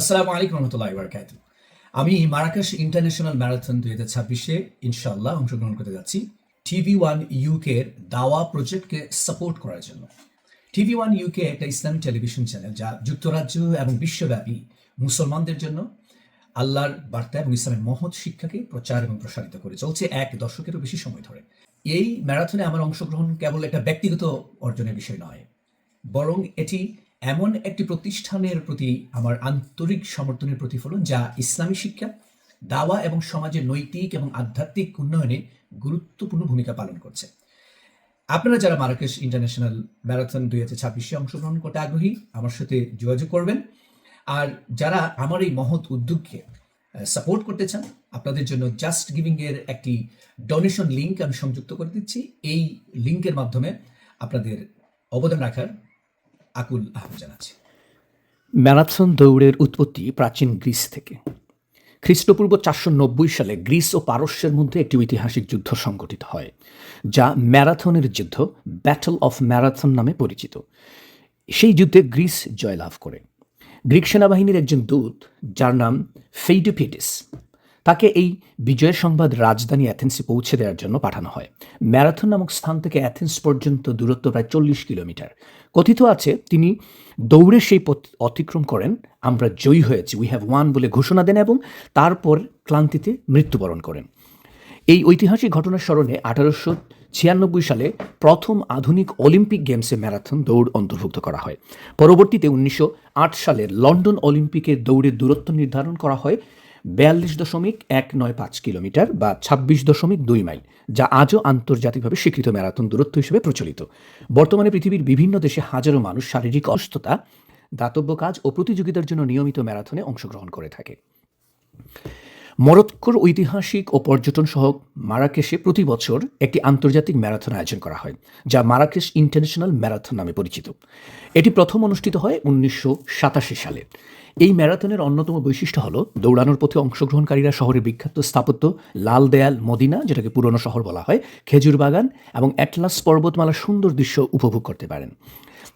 আসসালামু আলাইকুম রহমতুল্লাহ বরকাত আমি মারাকাশ ইন্টারন্যাশনাল ম্যারাথন দুই হাজার ছাব্বিশে ইনশাল্লাহ অংশগ্রহণ করতে যাচ্ছি টিভি ওয়ান ইউকের দাওয়া প্রজেক্টকে সাপোর্ট করার জন্য। টিভি ওয়ান ইউকে একটা ইসলামিক টেলিভিশন চ্যানেল যা যুক্তরাজ্য এবং বিশ্বব্যাপী মুসলমানদের জন্য আল্লাহর বার্তা এবং ইসলামের মহৎ শিক্ষাকে প্রচার এবং প্রসারিত করে চলছে এক দশকেরও বেশি সময় ধরে। এই ম্যারাথনে আমার অংশগ্রহণ কেবল একটা ব্যক্তিগত অর্জনের বিষয় নয়, বরং এটি এমন একটি প্রতিষ্ঠানের প্রতি আমার আন্তরিক সমর্থনের প্রতিফলন, যা ইসলামী শিক্ষা, দাওয়া এবং সমাজের নৈতিক এবং আধ্যাত্মিক উন্নয়নে গুরুত্বপূর্ণ ভূমিকা পালন করছে। আপনারা যারা মারাকেশ ইন্টারন্যাশনাল ম্যারাথন দুই হাজার ছাব্বিশে অংশগ্রহণ করতে আগ্রহী, আমার সাথে যোগাযোগ করবেন। আর যারা আমার এই মহৎ উদ্যোগকে সাপোর্ট করতে চান, আপনাদের জন্য জাস্ট গিভিং এর একটি ডোনেশন লিংক আমি সংযুক্ত করে দিচ্ছি। এই লিংকের মাধ্যমে আপনাদের অবদান রাখার আকুল আহ্বান জানাচ্ছি। ম্যারাথন দৌড়ের উৎপত্তি প্রাচীন গ্রিস থেকে। খ্রিস্টপূর্ব চারশো নব্বই সালে গ্রিস ও পারস্যের মধ্যে একটি ঐতিহাসিক যুদ্ধ সংঘটিত হয়, যা ম্যারাথনের যুদ্ধ ব্যাটল অফ ম্যারাথন নামে পরিচিত। সেই যুদ্ধে গ্রিস জয়লাভ করে। গ্রিক সেনাবাহিনীর একজন দূত, যার নাম ফেইডোপিটিস তাকে এই বিজয়ের সংবাদ রাজধানী অ্যাথেন্সে পৌঁছে দেওয়ার জন্য পাঠানো হয়। ম্যারাথন নামক স্থান থেকে অ্যাথেন্স পর্যন্ত দূরত্ব প্রায় চল্লিশ কিলোমিটার। কথিত আছে, তিনি দৌড়ে সেই অতিক্রম করেন, আমরা জয়ী হয়েছি উই হ্যাভ ওয়ান বলে ঘোষণা দেন এবং তারপর ক্লান্তিতে মৃত্যুবরণ করেন। এই ঐতিহাসিক ঘটনার স্মরণে আঠারোশো ছিয়ানব্বই সালে প্রথম আধুনিক অলিম্পিক গেমসে ম্যারাথন দৌড় অন্তর্ভুক্ত করা হয়। পরবর্তীতে উনিশশো সালের লন্ডন অলিম্পিকের দৌড়ের দূরত্ব নির্ধারণ করা হয়। বিয়াল্লিশ দশমিক এক নয় পাঁচ কিলোমিটার বা ছাব্বিশ দশমিক দুই মাইল, যা আজও আন্তর্জাতিকভাবে স্বীকৃত ম্যারাথন দূরত্ব হিসেবে প্রচলিত। বর্তমানে পৃথিবীর বিভিন্ন দেশে হাজারো মানুষ শারীরিক অসুস্থতা, দাতব্য কাজ ও প্রতিযোগিতার জন্য নিয়মিত ম্যারাথনে অংশগ্রহণ করে থাকে। মরক্কোর ঐতিহাসিক ও পর্যটন সহ মারাকেশে প্রতি বছর একটি আন্তর্জাতিক ম্যারাথন আয়োজন করা হয়, যা মারাকেশ ইন্টারন্যাশনাল ম্যারাথন নামে পরিচিত। এটি প্রথম অনুষ্ঠিত হয় উনিশশো সাতাশি সালে। এই ম্যারাথনের অন্যতম বৈশিষ্ট্য হল দৌড়ানোর পথে অংশগ্রহণকারীরা শহরের বিখ্যাত স্থাপত্য লাল দেয়াল মদিনা, যেটাকে পুরনো শহর বলা হয়, খেজুর বাগান এবং অ্যাটলাস পর্বতমালার সুন্দর দৃশ্য উপভোগ করতে পারেন।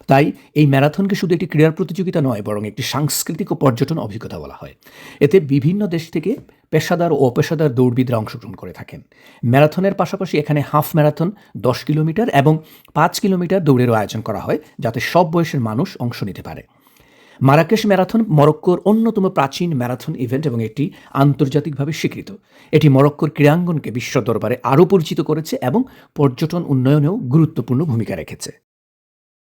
তাই এই ম্যারাথনকে শুধু একটি ক্রীড়ার প্রতিযোগিতা নয়, বরং একটি সাংস্কৃতিক ও পর্যটন অভিজ্ঞতা বলা হয়। এতে বিভিন্ন দেশ থেকে পেশাদার ও অপেশাদার দৌড়বিদরা অংশগ্রহণ করে থাকেন। ম্যারাথনের পাশাপাশি এখানে হাফ ম্যারাথন, দশ কিলোমিটার এবং পাঁচ কিলোমিটার দৌড়েরও আয়োজন করা হয়, যাতে সব বয়সের মানুষ অংশ নিতে পারে। মারাকেশ ম্যারাথন মরক্কোর অন্যতম প্রাচীন ম্যারাথন ইভেন্ট এবং এটি আন্তর্জাতিকভাবে স্বীকৃত। এটি মরক্কোর ক্রীড়াঙ্গনকে বিশ্ব দরবারে আরও পরিচিত করেছে এবং পর্যটন উন্নয়নেও গুরুত্বপূর্ণ ভূমিকা রেখেছে।